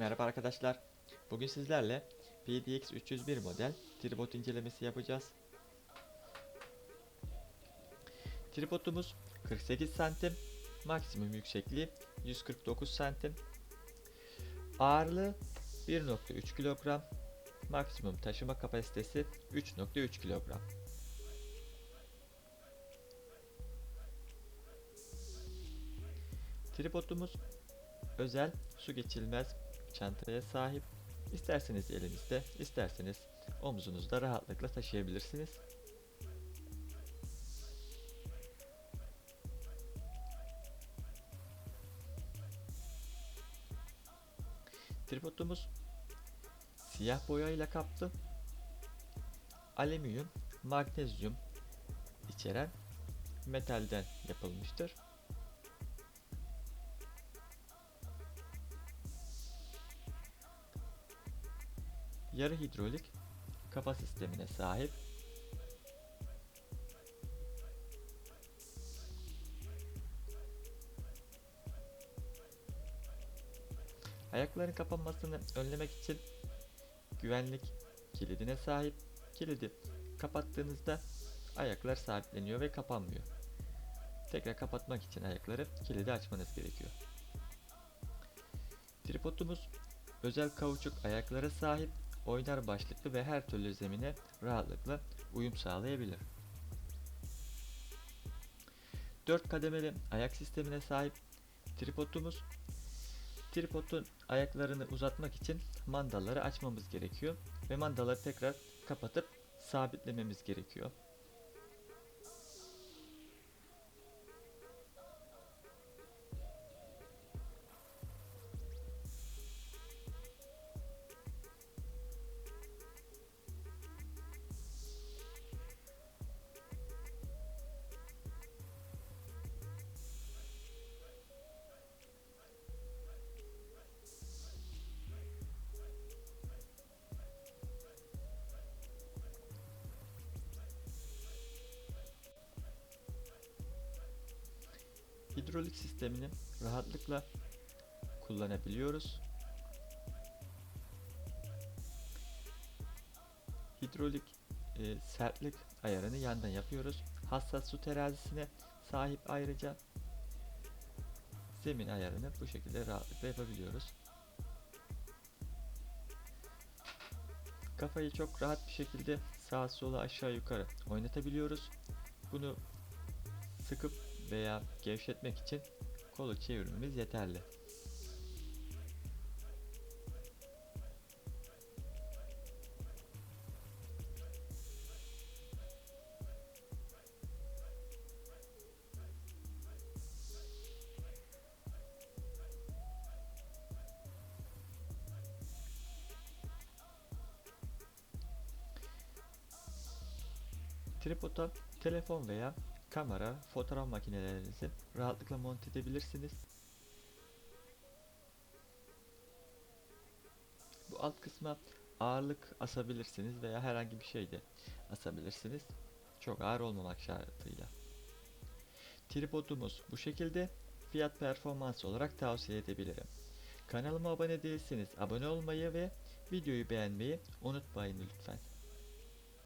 Merhaba arkadaşlar. Bugün sizlerle PDX 301 model tripod incelemesi yapacağız. Tripodumuz 48 santim, maksimum yüksekliği 149 santim. Ağırlığı 1.3 kilogram, maksimum taşıma kapasitesi 3.3 kilogram. Tripodumuz özel su geçilmez çantaya sahip. İsterseniz elinizde, isterseniz omzunuzda rahatlıkla taşıyabilirsiniz. Tripodumuz siyah boyayla kaplı. Alüminyum, magnezyum içeren metalden yapılmıştır. Yarı hidrolik kafa sistemine sahip. Ayakların kapanmasını önlemek için güvenlik kilidine sahip. Kilidi kapattığınızda ayaklar sabitleniyor ve kapanmıyor. Tekrar kapatmak için ayakları kilidi açmanız gerekiyor. Tripodumuz özel kauçuk ayaklara sahip oynar başlıklı ve her türlü zemine rahatlıkla uyum sağlayabilir. 4 kademeli ayak sistemine sahip tripodumuz tripodun ayaklarını uzatmak için mandalları açmamız gerekiyor ve mandaları tekrar kapatıp sabitlememiz gerekiyor. Hidrolik sistemini rahatlıkla kullanabiliyoruz. Hidrolik e, sertlik ayarını yandan yapıyoruz. Hassas su terazisine sahip ayrıca zemin ayarını bu şekilde rahatlıkla yapabiliyoruz. Kafayı çok rahat bir şekilde sağa sola aşağı yukarı oynatabiliyoruz. Bunu sıkıp veya gevşetmek için kolu çevirmemiz yeterli. Tripoda telefon veya kamera, fotoğraf makinelerinizi rahatlıkla monte edebilirsiniz. Bu alt kısma ağırlık asabilirsiniz veya herhangi bir şey de asabilirsiniz. Çok ağır olmamak şartıyla. Tripodumuz bu şekilde fiyat performans olarak tavsiye edebilirim. Kanalıma abone değilseniz abone olmayı ve videoyu beğenmeyi unutmayın lütfen.